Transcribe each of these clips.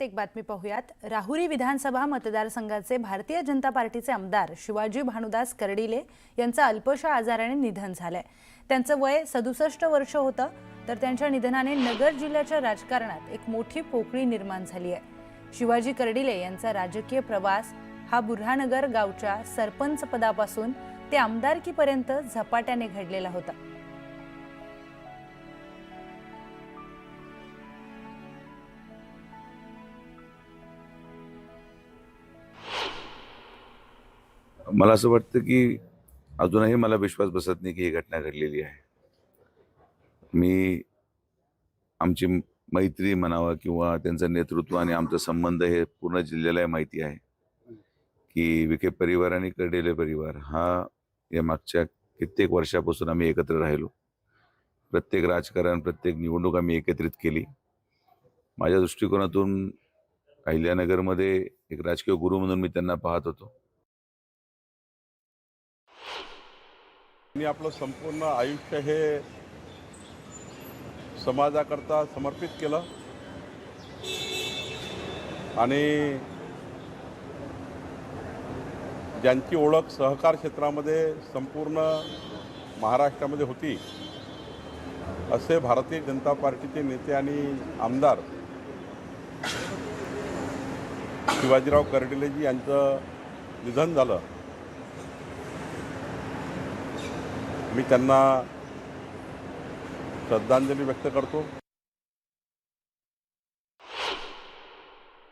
एक बातमी पाहूयात. राहुरी विधानसभा मतदारसंघाचे भारतीय जनता पार्टीचे आमदार शिवाजी भानुदास कर्डिले यांचं अल्पशा आजाराने निधन झालंय. त्यांचं वय सदुसष्ट वर्ष होतं तर त्यांच्या निधनाने नगर जिल्ह्याच्या राजकारणात एक मोठी पोकळी निर्माण झाली आहे. शिवाजी कर्डिले यांचा राजकीय प्रवास हा बुऱ्हानगर गावच्या सरपंच पदापासून ते आमदारकीपर्यंत झपाट्याने घडलेला होता. मला असं वाटतं की अजूनही मला विश्वास बसत नाही की ही घटना घडलेली आहे. मी आमची मैत्री म्हणावं किंवा त्यांचं नेतृत्व आणि आमचा संबंध हे पूर्ण जिल्ह्याला माहिती आहे की विखे परिवार आणि कर्डेले परिवार हा या मागच्या कित्येक वर्षापासून आम्ही एकत्र राहिलो. प्रत्येक राजकारण प्रत्येक निवडणूक आम्ही एकत्रित केली. माझ्या दृष्टिकोनातून अहिल्यानगरमध्ये एक राजकीय गुरु म्हणून मी त्यांना पाहत होतो. त्यांनी आपलं संपूर्ण आयुष्य हे समाजाकरता समर्पित केलं. आणि ज्यांची ओळख सहकार क्षेत्रामध्ये संपूर्ण महाराष्ट्रामध्ये होती असे भारतीय जनता पार्टीचे नेते आणि आमदार शिवाजीराव कर्डिलेजी यांचं निधन झालं. मी त्यांना श्रद्धांजली व्यक्त करतो.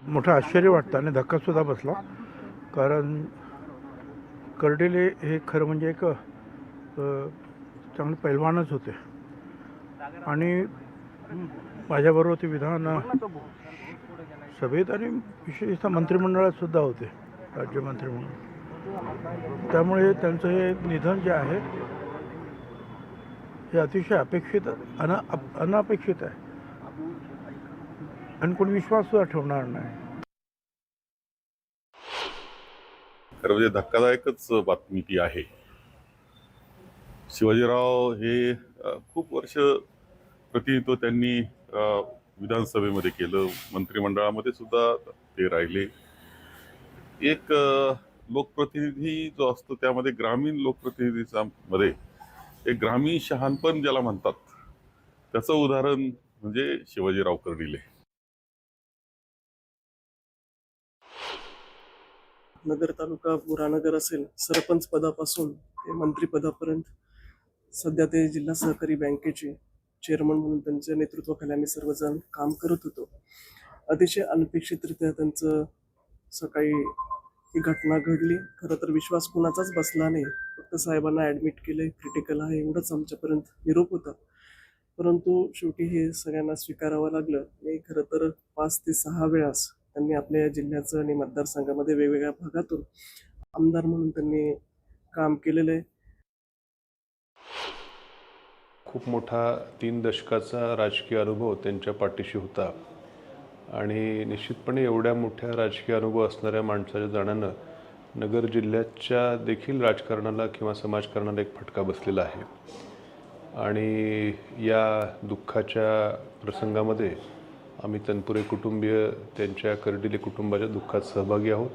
मोठं आश्चर्य वाटतं आणि धक्कासुद्धा बसला. कारण कर्डिले हे खरं म्हणजे एक चांगले पैलवानच होते. आणि माझ्याबरोबर ते विधान सभेत आणि विशेषतः मंत्रिमंडळात सुद्धा होते राज्यमंत्री म्हणून त्यामुळे त्यांचं हे निधन जे आहे हे अतिशय अपेक्षित अन अनापेक्षित आहे. आणि कोणी विश्वास सुद्धा ठेवणार नाही. खरं म्हणजे धक्कादायकच बातमी ती आहे. शिवाजीराव हे खूप वर्ष प्रतिनिधित्व त्यांनी विधानसभेमध्ये केलं. मंत्रिमंडळामध्ये सुद्धा ते राहिले. एक लोकप्रतिनिधी जो असतो त्यामध्ये ग्रामीण लोकप्रतिनिधीचा मध्ये एक ग्रामीण शहाणपण ज्याला म्हणतात त्याचं उदाहरण म्हणजे शिवाजीराव कर्डिले. नगर तालुका बुरानगर असेल सरपंच पदापासून ते मंत्रीपदापर्यंत सध्या ते जिल्हा सहकारी बँकेचे चेअरमन म्हणून त्यांच्या नेतृत्वाखाली आम्ही सर्वजण काम करत होतो. अतिशय अनपेक्षितरित्या त्यांचं सकाळी ही घटना घडली. खरं तर विश्वास कुणाचाच बसला नाही. फक्त साहेबांना ॲडमिट केले क्रिटिकल आहे एवढंच आमच्यापर्यंत निरोप होता. परंतु शेवटी हे सगळ्यांना स्वीकारावं लागलं. आणि खरं तर पाच ते सहा वेळास त्यांनी आपल्या या जिल्ह्याचं आणि मतदारसंघामध्ये वेगवेगळ्या भागातून आमदार म्हणून त्यांनी काम केलेलं आहे. खूप मोठा तीन दशकाचा राजकीय अनुभव त्यांच्या पाठीशी होता. आणि निश्चितपणे एवढ्या मोठ्या राजकीय अनुभव असणाऱ्या माणसाच्या जाण्यानं नगर जिल्ह्याच्या देखील राजकारणाला किंवा समाजकारणाला एक फटका बसलेला आहे. आणि या दुःखाच्या प्रसंगामध्ये आम्ही तनपुरे कुटुंबीय त्यांच्या कर्डिले कुटुंबाच्या दुःखात सहभागी आहोत.